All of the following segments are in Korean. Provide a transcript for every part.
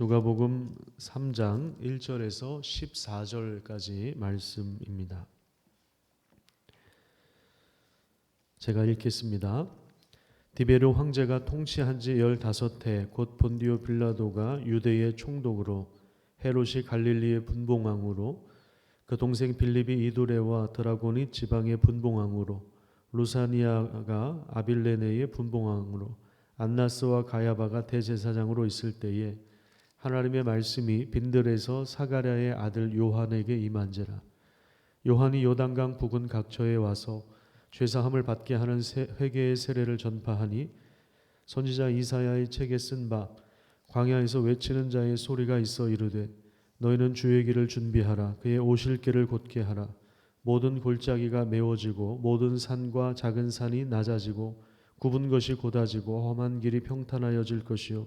누가복음 3장 1절에서 14절까지 말씀입니다. 제가 읽겠습니다. 디베르 황제가 통치한 지 15해 곧 본디오 빌라도가 유대의 총독으로 헤롯이 갈릴리의 분봉왕으로 그 동생 빌립이 이두레와 드라곤이 지방의 분봉왕으로 루사니아가 아빌레네의 분봉왕으로 안나스와 가야바가 대제사장으로 있을 때에 하나님의 말씀이 빈들에서 사가랴의 아들 요한에게 임한지라. 요한이 요단강 북은 각처에 와서 죄사함을 받게 하는 세- 회개의 세례를 전파하니 선지자 이사야의 책에 쓴 바 광야에서 외치는 자의 소리가 있어 이르되 너희는 주의 길을 준비하라. 그의 오실 길을 곧게 하라. 모든 골짜기가 메워지고 모든 산과 작은 산이 낮아지고 굽은 것이 곧아지고 험한 길이 평탄하여질 것이요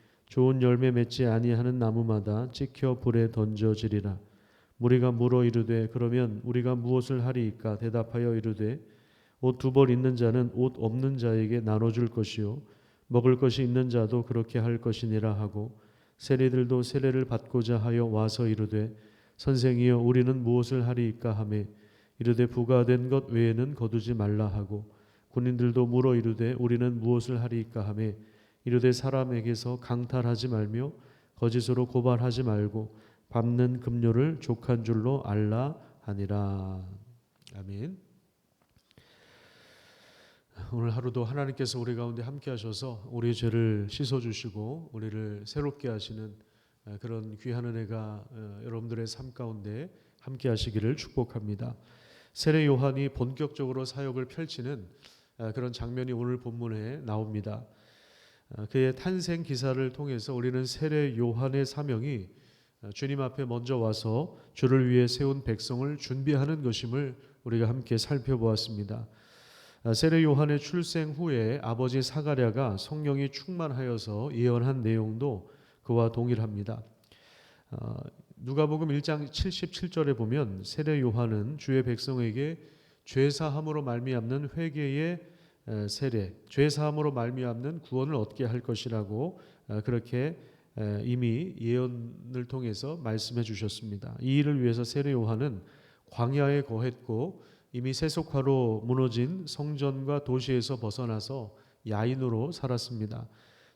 좋은 열매 맺지 아니하는 나무마다 찍혀 불에 던져지리라. 무리가 물어 이르되 그러면 우리가 무엇을 하리이까? 대답하여 이르되 옷 두 벌 있는 자는 옷 없는 자에게 나눠줄 것이요. 먹을 것이 있는 자도 그렇게 할 것이니라 하고 세리들도 세례를 받고자 하여 와서 이르되 선생이여 우리는 무엇을 하리이까 하매? 이르되 부가된 것 외에는 거두지 말라 하고 군인들도 물어 이르되 우리는 무엇을 하리이까 하매 이르되 사람에게서 강탈하지 말며 거짓으로 고발하지 말고 밟는 급료를 족한 줄로 알라 하니라 아멘. 오늘 하루도 하나님께서 우리 가운데 함께 하셔서 우리의 죄를 씻어 주시고 우리를 새롭게 하시는 어, 그런 귀한 은혜가 어, 여러분들의 삶 가운데 함께 하시기를 축복합니다. 세례 요한이 본격적으로 사역을 펼치는 어, 그런 장면이 오늘 본문에 나옵니다. 어, 그의 탄생 기사를 통해서 우리는 세례 요한의 사명이 어, 주님 앞에 먼저 와서 주를 위해 세운 백성을 준비하는 것임을 우리가 함께 살펴보았습니다. 아, 세례 요한의 출생 후에 아버지 사가랴가 성령이 충만하여서 예언한 내용도 그와 동일합니다. 어, 누가복음 1장 77절에 보면 세례 요한은 주의 백성에게 죄 사함으로 말미암는 회개의 에, 세례, 죄 사함으로 말미암는 구원을 얻게 할 것이라고 어, 그렇게 에, 이미 예언을 통해서 말씀해 주셨습니다. 이 일을 위해서 세례 요한은 광야에 거했고 이미 세속화로 무너진 성전과 도시에서 벗어나서 야인으로 살았습니다.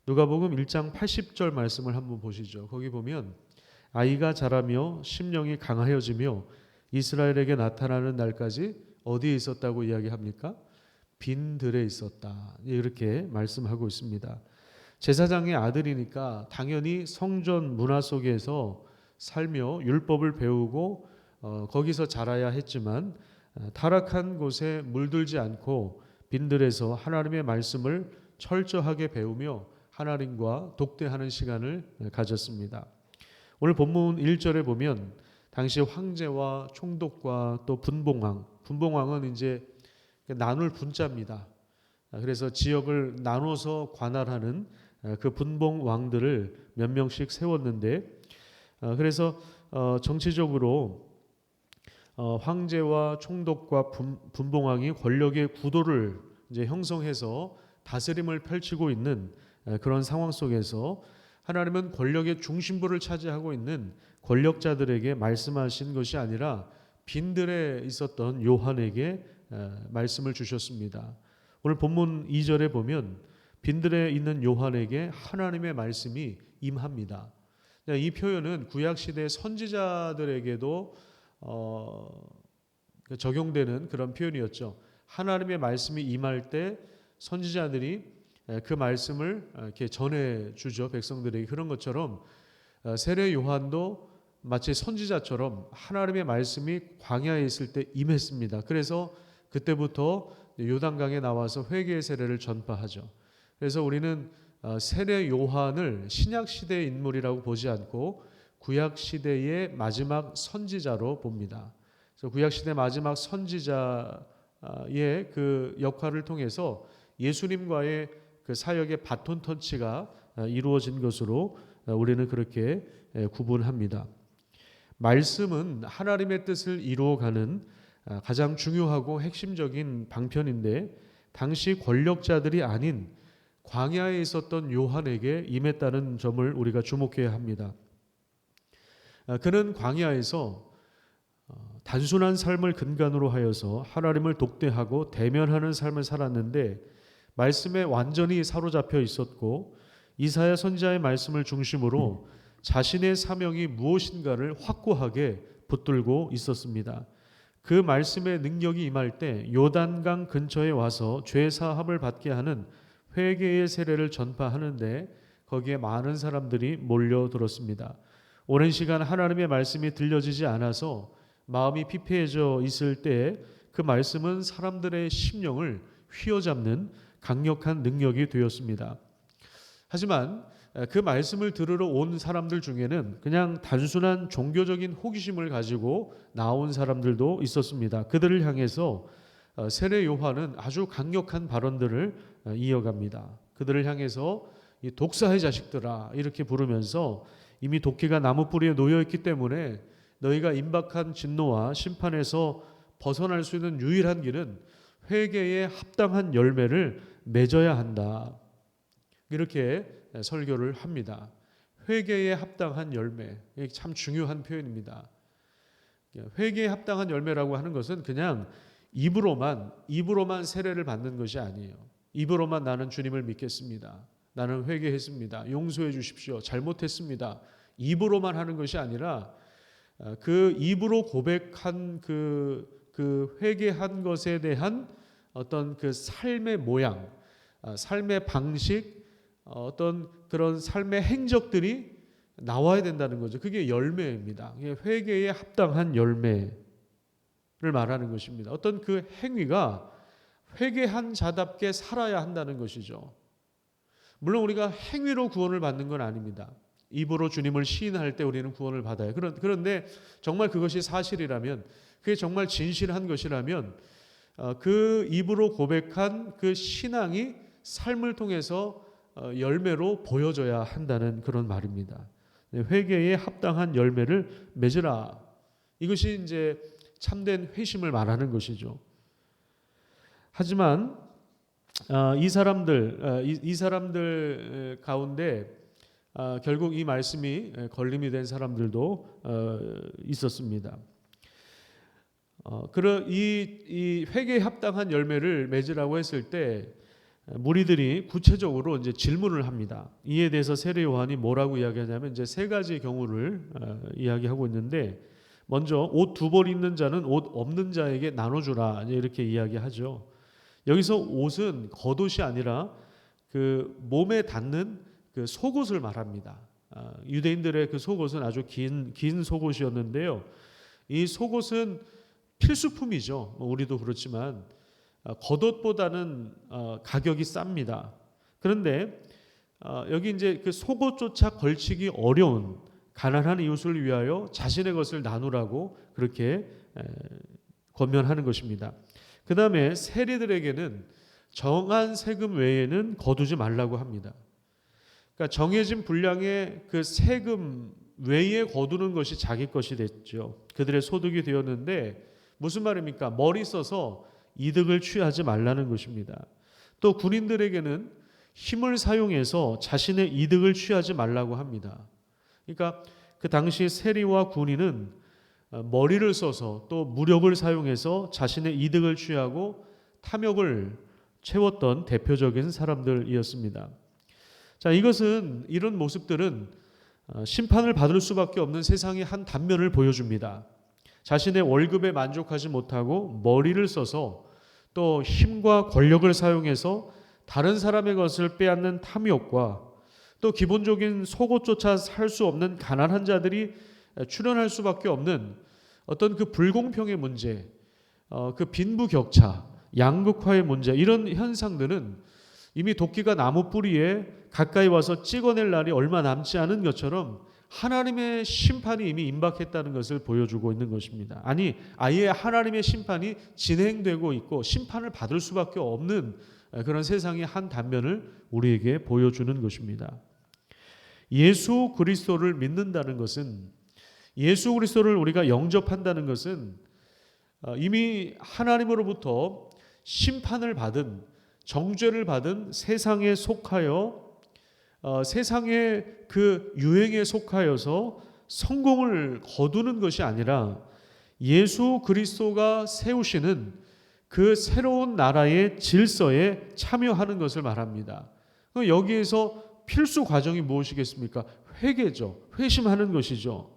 누가복음 1장 80절 말씀을 한번 보시죠. 거기 보면 아이가 자라며 심령이 강하여지며 이스라엘에게 나타나는 날까지 어디에 있었다고 이야기합니까? 빈들에 있었다. 이렇게 말씀하고 있습니다. 제사장의 아들이니까 당연히 성전 문화 속에서 살며 율법을 배우고 어, 거기서 자라야 했지만 어, 타락한 곳에 물들지 않고 빈들에서 하나님의 말씀을 철저하게 배우며 하나님과 독대하는 시간을 가졌습니다. 오늘 본문 1절에 보면 당시 황제와 총독과 또 분봉왕, 분봉왕은 이제 나눌 분자입니다. 아, 그래서 지역을 나눠서 관할하는 아, 그 분봉 왕들을 몇 명씩 세웠는데 아, 그래서 어, 정치적으로 어, 황제와 총독과 분, 분봉왕이 권력의 구도를 이제 형성해서 다스림을 펼치고 있는 에, 그런 상황 속에서 하나님은 권력의 중심부를 차지하고 있는 권력자들에게 말씀하신 것이 아니라 빈들에 있었던 요한에게 에, 말씀을 주셨습니다. 오늘 본문 2절에 보면 빈들에 있는 요한에게 하나님의 말씀이 임합니다. 이 표현은 구약 시대 선지자들에게도 어, 적용되는 그런 표현이었죠. 하나님의 말씀이 임할 때 선지자들이 그 말씀을 이렇게 전해 주죠 백성들에게 그런 것처럼 어, 세례 요한도 마치 선지자처럼 하나님의 말씀이 광야에 있을 때 임했습니다. 그래서 그때부터 요단강에 나와서 회개의 세례를 전파하죠. 그래서 우리는 어, 세례 요한을 신약 시대의 인물이라고 보지 않고 구약 시대의 마지막 선지자로 봅니다. 그래서 구약 시대 마지막 선지자의 그 역할을 통해서 예수님과의 그 사역의 바톤 터치가 이루어진 것으로 우리는 그렇게 구분합니다. 말씀은 하나님의 뜻을 이루어가는 가장 중요하고 핵심적인 방편인데 당시 권력자들이 아닌 광야에 있었던 요한에게 임했다는 점을 우리가 주목해야 합니다. 아, 그는 광야에서 어, 단순한 삶을 근간으로 하여서 하나님을 독대하고 대면하는 삶을 살았는데 말씀에 완전히 사로잡혀 있었고 이사야 선지자의 말씀을 중심으로 자신의 사명이 무엇인가를 확고하게 붙들고 있었습니다. 그 말씀의 능력이 임할 때 요단강 근처에 와서 죄 사함을 받게 하는 회개의 세례를 전파하는데 거기에 많은 사람들이 몰려들었습니다. 오랜 시간 하나님의 말씀이 들려지지 않아서 마음이 피폐해져 있을 때 그 말씀은 사람들의 심령을 휘어잡는 강력한 능력이 되었습니다. 하지만 그 말씀을 들으러 온 사람들 중에는 그냥 단순한 종교적인 호기심을 가지고 나온 사람들도 있었습니다. 그들을 향해서 어, 세례 요한은 아주 강력한 발언들을 어, 이어갑니다. 그들을 향해서 독사의 자식들아 이렇게 부르면서 이미 도끼가 나무 뿌리에 놓여 있기 때문에 너희가 임박한 진노와 심판에서 벗어날 수 있는 유일한 길은 회개에 합당한 열매를 맺어야 한다. 이렇게 설교를 합니다. 회개에 합당한 열매. 이게 참 중요한 표현입니다. 회개에 합당한 열매라고 하는 것은 그냥 입으로만 입으로만 세례를 받는 것이 아니에요. 입으로만 나는 주님을 믿겠습니다. 나는 회개했습니다. 용서해 주십시오. 잘못했습니다. 입으로만 하는 것이 아니라 어, 그 입으로 고백한 그, 그 회개한 것에 대한 어떤 그 삶의 모양, 어, 삶의 방식, 어, 어떤 그런 삶의 행적들이 나와야 된다는 거죠. 그게 열매입니다. 회개에 합당한 열매를 말하는 것입니다. 어떤 그 행위가 회개한 자답게 살아야 한다는 것이죠. 물론 우리가 행위로 구원을 받는 건 아닙니다. 입으로 주님을 시인할 때 우리는 구원을 받아요. 그런데 정말 그것이 사실이라면 그게 정말 진실한 것이라면 어, 그 입으로 고백한 그 신앙이 삶을 통해서 어, 열매로 보여져야 한다는 그런 말입니다. 네, 회개에 합당한 열매를 맺으라. 이것이 이제 참된 회심을 말하는 것이죠. 하지만 어, 이 사람들 이 사람들 가운데 아, 결국 이 말씀이 걸림이 된 사람들도 어, 있었습니다. 어, 그러 이, 이 회개에 합당한 열매를 맺으라고 했을 때 무리들이 구체적으로 이제 질문을 합니다. 이에 대해서 세례 요한이 뭐라고 이야기하냐면 이제 세 가지 경우를 어, 이야기하고 있는데 먼저 옷 두 벌 입는 자는 옷 없는 자에게 나눠주라 이렇게 이야기하죠. 여기서 옷은 겉옷이 아니라 그 몸에 닿는 그 속옷을 말합니다. 아, 유대인들의 그 속옷은 아주 긴, 긴 속옷이었는데요. 이 속옷은 필수품이죠. 뭐 우리도 그렇지만 아, 겉옷보다는 어, 가격이 쌉니다. 그런데 어, 여기 이제 그 속옷조차 걸치기 어려운 가난한 이웃을 위하여 자신의 것을 나누라고 그렇게 권면하는 것입니다. 그 다음에 세리들에게는 정한 세금 외에는 거두지 말라고 합니다. 그러니까 정해진 분량의 그 세금 외에 거두는 것이 자기 것이 됐죠. 그들의 소득이 되었는데 무슨 말입니까? 머리 써서 이득을 취하지 말라는 것입니다. 또 군인들에게는 힘을 사용해서 자신의 이득을 취하지 말라고 합니다. 그러니까 그 당시 세리와 군인은 어, 머리를 써서 또 무력을 사용해서 자신의 이득을 취하고 탐욕을 채웠던 대표적인 사람들이었습니다. 자, 이것은 이런 모습들은 어, 심판을 받을 수밖에 없는 세상의 한 단면을 보여줍니다. 자신의 월급에 만족하지 못하고 머리를 써서 또 힘과 권력을 사용해서 다른 사람의 것을 빼앗는 탐욕과 또 기본적인 속옷조차 살 수 없는 가난한 자들이 출현할 수밖에 없는 어떤 그 불공평의 문제, 어, 그 빈부 격차, 양극화의 문제 이런 현상들은 이미 도끼가 나무 뿌리에 가까이 와서 찍어낼 날이 얼마 남지 않은 것처럼 하나님의 심판이 이미 임박했다는 것을 보여주고 있는 것입니다. 아니, 아예 하나님의 심판이 진행되고 있고 심판을 받을 수밖에 없는 그런 세상의 한 단면을 우리에게 보여주는 것입니다. 예수 그리스도를 믿는다는 것은 예수 그리스도를 우리가 영접한다는 것은 어, 이미 하나님으로부터 심판을 받은 정죄를 받은 세상에 속하여 어, 세상의 그 유행에 속하여서 성공을 거두는 것이 아니라 예수 그리스도가 세우시는 그 새로운 나라의 질서에 참여하는 것을 말합니다. 여기에서 필수 과정이 무엇이겠습니까? 회개죠. 회심하는 것이죠.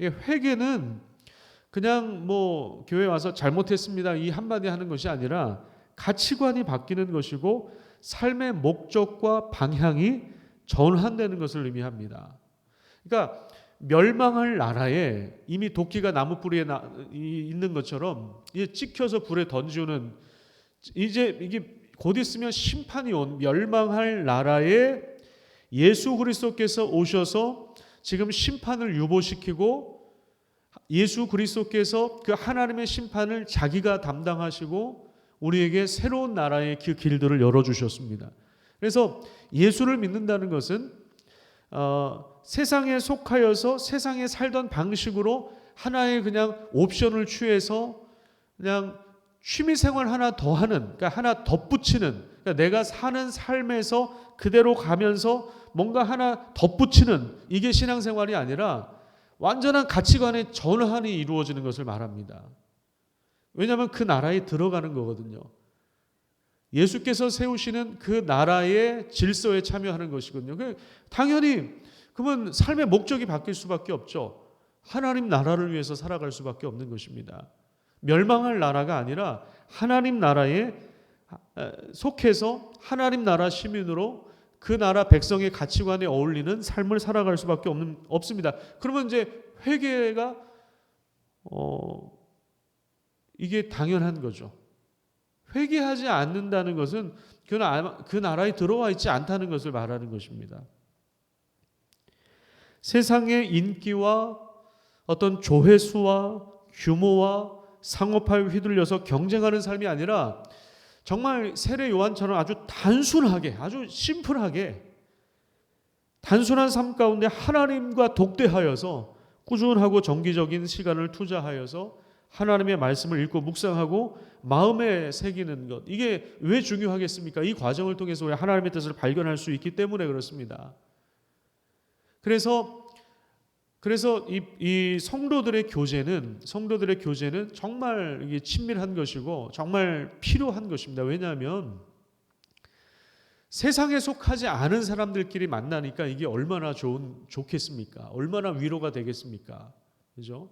회개는 그냥 뭐 교회 와서 잘못했습니다. 이 한마디 하는 것이 아니라 가치관이 바뀌는 것이고 삶의 목적과 방향이 전환되는 것을 의미합니다. 그러니까 멸망할 나라에 이미 도끼가 나무 뿌리에 나, 있는 것처럼 이제 찍혀서 불에 던지는 이제 이게 곧 있으면 심판이 온 멸망할 나라에 예수 그리스도께서 오셔서 지금 심판을 유보시키고 예수 그리스도께서 그 하나님의 심판을 자기가 담당하시고 우리에게 새로운 나라의 그 길들을 열어 주셨습니다. 그래서 예수를 믿는다는 것은 어, 세상에 속하여서 세상에 살던 방식으로 하나의 그냥 옵션을 취해서 그냥 취미 생활 하나 더 하는, 그러니까 하나 덧붙이는, 그러니까 내가 사는 삶에서 그대로 가면서 뭔가 하나 덧붙이는 이게 신앙생활이 아니라 완전한 가치관의 전환이 이루어지는 것을 말합니다. 왜냐하면 그 나라에 들어가는 거거든요. 예수께서 세우시는 그 나라의 질서에 참여하는 것이거든요. 그 당연히 그러면 삶의 목적이 바뀔 수밖에 없죠. 하나님 나라를 위해서 살아갈 수밖에 없는 것입니다. 멸망할 나라가 아니라 하나님 나라에 속해서 하나님 나라 시민으로 그 나라 백성의 가치관에 어울리는 삶을 살아갈 수밖에 없는 없습니다. 그러면 이제 회개가 어 이게 당연한 거죠. 회개하지 않는다는 것은 그, 나, 그 나라에 들어와 있지 않다는 것을 말하는 것입니다. 세상의 인기와 어떤 조회수와 규모와 상업화에 휘둘려서 경쟁하는 삶이 아니라 정말 세례 요한처럼 아주 단순하게, 아주 심플하게 단순한 삶 가운데 하나님과 독대하여서 꾸준하고 정기적인 시간을 투자하여서 하나님의 말씀을 읽고 묵상하고 마음에 새기는 것 이게 왜 중요하겠습니까? 이 과정을 통해서 우리 하나님의 뜻을 발견할 수 있기 때문에 그렇습니다. 그래서 그래서 이, 이 성도들의 교제는 성도들의 교제는 정말 이게 친밀한 것이고 정말 필요한 것입니다. 왜냐하면 세상에 속하지 않은 사람들끼리 만나니까 이게 얼마나 좋은 좋겠습니까? 얼마나 위로가 되겠습니까? 그죠?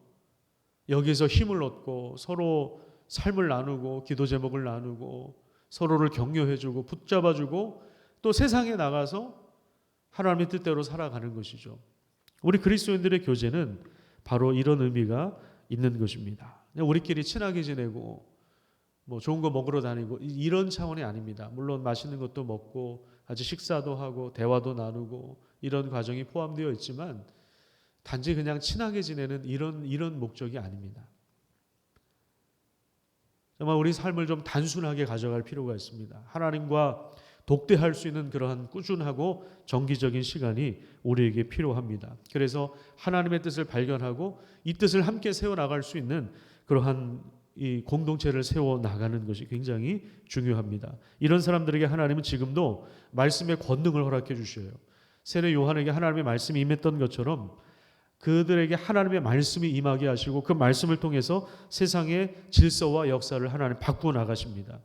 여기서 힘을 얻고 서로 삶을 나누고 기도 제목을 나누고 서로를 격려해주고 붙잡아주고 또 세상에 나가서 하나님의 뜻대로 살아가는 것이죠. 우리 그리스도인들의 교제는 바로 이런 의미가 있는 것입니다. 우리끼리 친하게 지내고 뭐 좋은 거 먹으러 다니고 이런 차원이 아닙니다. 물론 맛있는 것도 먹고 같이 식사도 하고 대화도 나누고 이런 과정이 포함되어 있지만 단지 그냥 친하게 지내는 이런 이런 목적이 아닙니다. 정말 우리 삶을 좀 단순하게 가져갈 필요가 있습니다. 하나님과 독대할 수 있는 그러한 꾸준하고 정기적인 시간이 우리에게 필요합니다. 그래서 하나님의 뜻을 발견하고 이 뜻을 함께 세워 나갈 수 있는 그러한 이 공동체를 세워 나가는 것이 굉장히 중요합니다. 이런 사람들에게 하나님은 지금도 말씀의 권능을 허락해 주셔요. 세례 요한에게 하나님의 말씀이 임했던 것처럼 그들에게 하나님의 말씀이 임하게 하시고 그 말씀을 통해서 세상의 질서와 역사를 하나님 바꾸어 나가십니다.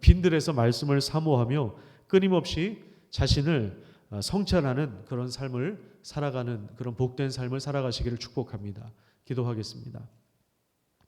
빈들에서 말씀을 사모하며 끊임없이 자신을 어, 성찰하는 그런 삶을 살아가는 그런 복된 삶을 살아가시기를 축복합니다. 기도하겠습니다.